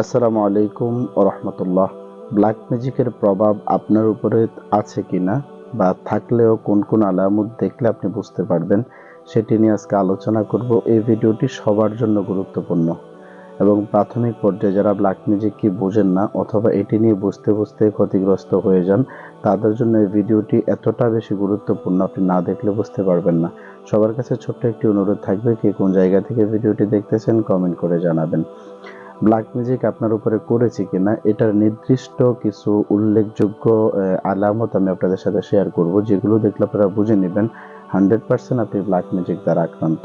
আসসালামু আলাইকুম রহমতুল্লাহ। ব্ল্যাক ম্যাজিকের প্রভাব আপনার উপরে আছে কিনা বা থাকলেও কোন কোন আলামত দেখলে আপনি বুঝতে পারবেন, সেটি নিয়ে আজকে আলোচনা করব। এই ভিডিওটি সবার জন্য গুরুত্বপূর্ণ এবং প্রাথমিক পর্যায়ে যারা ব্ল্যাক ম্যাজিক কি বোঝেন না অথবা এটি নিয়ে বুঝতে বুঝতে ক্ষতিগ্রস্ত হয়ে যান, তাদের জন্য এই ভিডিওটি এতটা বেশি গুরুত্বপূর্ণ আপনি না দেখলে বুঝতে পারবেন না। সবার কাছে ছোট্ট একটি অনুরোধ থাকবে, কে কোন জায়গা থেকে ভিডিওটি দেখতেছেন কমেন্ট করে জানাবেন। ব্ল্যাক ম্যাজিক আপনার উপরে করেছে কিনা, এটার নির্দিষ্ট কিছু উল্লেখযোগ্য আলামত আমি আপনাদের সাথে শেয়ার করব, যেগুলো দেখলে আপনারা বুঝে নেবেন। হান্ড্রেড পার্সেন্ট আপনি ব্ল্যাক ম্যাজিক দ্বারা আক্রান্ত।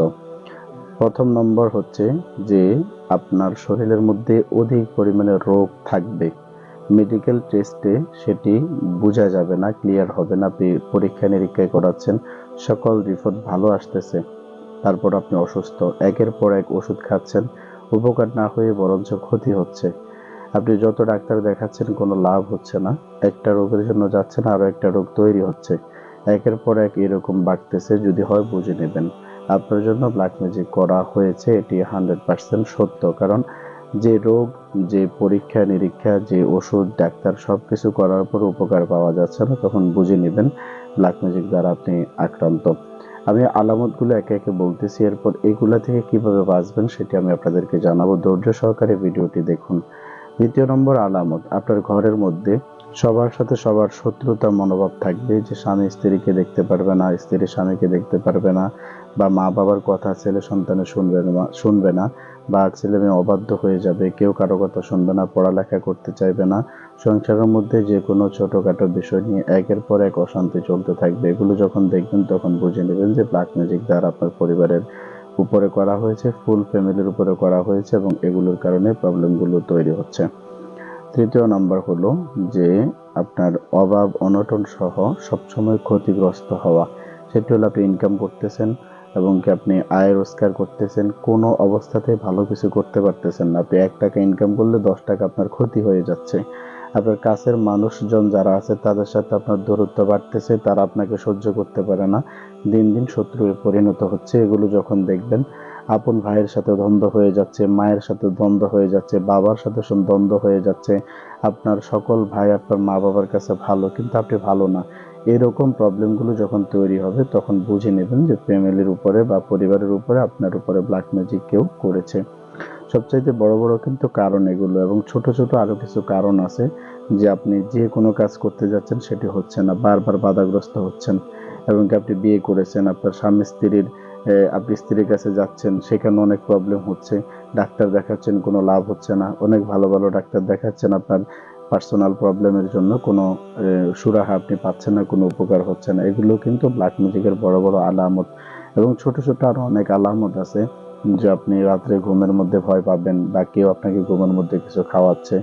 প্রথম নম্বর হচ্ছে যে, আপনার শরীরের মধ্যে অধিক পরিমাণে রোগ থাকবে। মেডিকেল টেস্টে সেটি বোঝা যাবে না ক্লিয়ার হবে না, আপনি পরীক্ষা নিরীক্ষায় করাচ্ছেন, সকল রিপোর্ট ভালো আসতেছে। তারপর আপনি অসুস্থ, একের পর এক ওষুধ খাচ্ছেন উপকার না হয়ে বরঞ্চ ক্ষতি হচ্ছে। আপনি যত ডাক্তার দেখাচ্ছেন, কোনো লাভ হচ্ছে না। একটা রোগের জন্য যাচ্ছেন আরও একটা রোগ তৈরি হচ্ছে। একের পর এক এরকম বাড়তেছে, যদি হয় বুঝে নেবেন। আপনার জন্য ব্ল্যাক ম্যাজিক করা হয়েছে, এটি হান্ড্রেড পার্সেন্ট সত্য। কারণ যে রোগ, যে পরীক্ষা, নিরীক্ষা, যে ওষুধ, ডাক্তার সব কিছু করার পর উপকার পাওয়া যাচ্ছে না, তখন বুঝে নেবেন ব্ল্যাক ম্যাজিক দ্বারা আপনি আক্রান্ত। আমি আলামতগুলো একে একে বলতেছি, এরপর এগুলা থেকে কীভাবে বাঁচবেন সেটি আমি আপনাদেরকে জানাব। ধৈর্য সহকারে ভিডিওটি দেখুন। দ্বিতীয় নম্বর, আলামত। আপনার ঘরের মধ্যে সবার সাথে সবার শত্রুতা মনোভাব থাকবে যে স্বামী স্ত্রীকে দেখতে পারবে না, স্ত্রী স্বামীকে দেখতে পারবে না বা মা বাবার কথা ছেলে সন্তানে শুনবে না শুনবে না বা ছেলে মেয়ে অবাধ্য হয়ে যাবে, কেউ কারও কথা শুনবে না, পড়ালেখা করতে চাইবে না, সংসারের মধ্যে যে কোনো ছোটোখাটো বিষয় নিয়ে একের পর এক অশান্তি চলতে থাকবে, এগুলো যখন দেখবেন তখন বুঝে নেবেন যে ব্ল্যাক ম্যাজিক দ্বারা আপনার পরিবারের উপরে করা হয়েছে ফুল ফ্যামিলির উপরে করা হয়েছে এবং এগুলোর কারণে প্রবলেমগুলো তৈরি হচ্ছে। তৃতীয় নাম্বার হলো যে আপনার অভাব, অনটন সহ সবসময় ক্ষতিগ্রস্ত হওয়া, সেটি হলো আপনি ইনকাম করতেছেন এবং কি আপনি আয় রোজগার করতেছেন, কোনো অবস্থাতে ভালো কিছু করতে পারতেছেন না। আপনি এক টাকা ইনকাম করলে দশ টাকা আপনার ক্ষতি হয়ে যাচ্ছে। আপনার কাছের মানুষজন যারা আছে, তাদের সাথে আপনার দূরত্ব বাড়তেছে, তারা আপনাকে সহ্য করতে পারে না। দিন দিন শত্রুয়ে পরিণত হচ্ছে। এগুলো যখন দেখবেন, আপন ভাইয়ের সাথে দ্বন্দ্ব হয়ে যাচ্ছে, মায়ের সাথে দ্বন্দ্ব হয়ে যাচ্ছে, বাবার সাথে দ্বন্দ্ব হয়ে যাচ্ছে। আপনার সকল ভাই আপনার মা বাবার কাছে ভালো, কিন্তু আপনি ভালো না। এরকম প্রবলেমগুলো যখন তৈরি হবে, তখন বুঝে নেবেন যে ফ্যামিলির উপরে বা পরিবারের উপরে, আপনার উপরে ব্ল্যাক ম্যাজিক কেউ করেছে। সবচাইতে বড় বড় কিন্তু কারণ এগুলো এবং ছোট ছোট আরও কিছু কারণ আছে যে আপনি যে কোনো কাজ করতে যাচ্ছেন সেটি হচ্ছে না, বারবার বাধাগ্রস্ত হচ্ছেন এবং কি আপনি বিয়ে করেছেন, আপনার স্বামী স্ত্রীর আপনি স্ত্রীর কাছে যাচ্ছেন, সেখানে অনেক প্রবলেম হচ্ছে, ডাক্তার দেখাচ্ছেন, কোনো লাভ হচ্ছে না, অনেক ভালো ভালো ডাক্তার দেখাচ্ছেন আপনার পার্সোনাল প্রবলেমের জন্য কোনো সুরাহা আপনি পাচ্ছেন না, কোনো উপকার হচ্ছে না। এগুলো কিন্তু ব্ল্যাক ম্যাজিকের বড় বড় আলামত। এবং ছোট ছোট আরও অনেক আলামত আছে যে আপনি রাত্রে ঘুমের মধ্যে ভয় পাবেন বা কেউ আপনাকে ঘুমের মধ্যে কিছু খাওয়াচ্ছে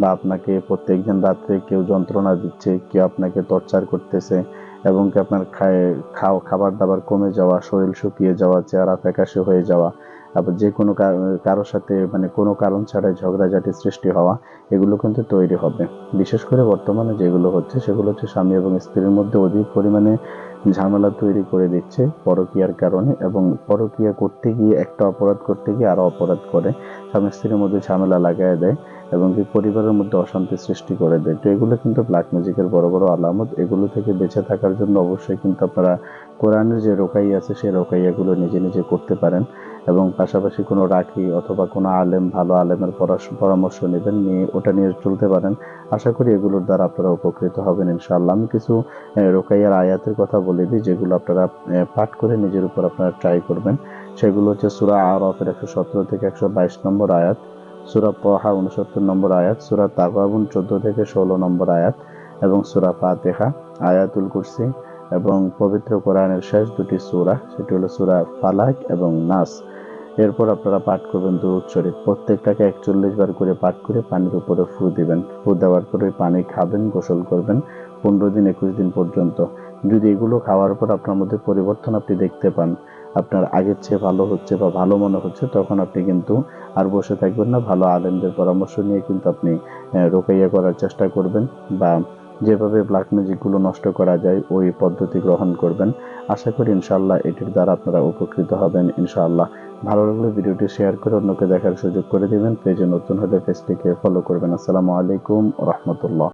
বা আপনাকে প্রত্যেকদিন রাত্রে কেউ যন্ত্রণা দিচ্ছে, কেউ আপনাকে টর্চার করতেছে এবং কি আপনার খায়, খাওয়া, খাবার দাবার কমে যাওয়া, শরীর শুকিয়ে যাওয়া, চেহারা ফ্যাকাশে হয়ে যাওয়া আবার যে কোনো কারোর সাথে মানে কোনো কারণ ছাড়াই ঝগড়াঝাটি সৃষ্টি হওয়া, এগুলো কিন্তু তৈরি হবে। বিশেষ করে বর্তমানে যেগুলো হচ্ছে, সেগুলো হচ্ছে স্বামী এবং স্ত্রীর মধ্যে অধিক পরিমাণে ঝামেলা তৈরি করে দিচ্ছে পরকিয়ার কারণে এবং পরকিয়া করতে গিয়ে একটা অপরাধ করতে গিয়ে আরও অপরাধ করে। স্বামী স্ত্রীর মধ্যে ঝামেলা লাগাই দেয় এবং কি পরিবারের মধ্যে অশান্তি সৃষ্টি করে দেয়। তো এগুলো কিন্তু ব্ল্যাক ম্যাজিকের বড় বড় আলামত। এগুলো থেকে বেঁচে থাকার জন্য অবশ্যই কিন্তু আপনারা কোরআনের যে রোকাই আছে, সেই রোকাইয়াগুলো নিজে নিজে করতে পারেন। এবং পাশাপাশি কোনো রাখি অথবা কোনো আলেম, ভালো আলেমের পরামর্শ নেবেন, নিয়ে ওটা নিয়ে চলতে পারেন। আশা করি এগুলোর দ্বারা আপনারা উপকৃত হবেন ইনশাআল্লাহ। আমি কিছু রোকাইয়ার আয়াতের কথা বলে দিই, যেগুলো আপনারা পাঠ করে নিজের উপর আপনারা ট্রাই করবেন। সেগুলো হচ্ছে সুরা আরফের একশো সতেরো থেকে একশো বাইশ নম্বর আয়াত, সুরা পহা উনসত্তর নম্বর আয়াত, সুরা তাগাবুন চোদ্দ থেকে ষোলো নম্বর আয়াত এবং সুরা ফাতেহা, আয়াতুল কুরসি এবং পবিত্র কোরআনের শেষ দুটি সুরা, সেটি হলো সুরা ফালাক এবং নাস। এরপর আপনারা পাঠ করবেন দুরুদ শরীফ। প্রত্যেকটাকে একচল্লিশ বার করে পাঠ করে পানির উপরে ফু দিবেন। ফু দেওয়ার পরে পানি খাবেন, গোসল করবেন। পনেরো দিন, একুশ দিন পর্যন্ত। যদি এগুলো খাওয়ার পর আপনার মধ্যে পরিবর্তন আপনি দেখতে পান, আপনার আগের চেয়ে ভালো হচ্ছে বা ভালো মনে হচ্ছে, তখন আপনি কিন্তু আর বসে থাকবেন না। ভালো আলেমদের পরামর্শ নিয়ে কিন্তু আপনি রোকাইয়া করার চেষ্টা করবেন বা যেভাবে ব্ল্যাক ম্যাজিকগুলো নষ্ট করা যায়, ওই পদ্ধতি গ্রহণ করবেন। আশা করি ইনশাল্লাহ এটির দ্বারা আপনারা উপকৃত হবেন ইনশাআল্লাহ। ভালো লাগলে ভিডিওটি শেয়ার করে অন্যকে দেখার সুযোগ করে দিবেন। পেজে নতুন হলে পেজটিকে ফলো করবেন। আসসালামু আলাইকুম রহমতুল্লাহ।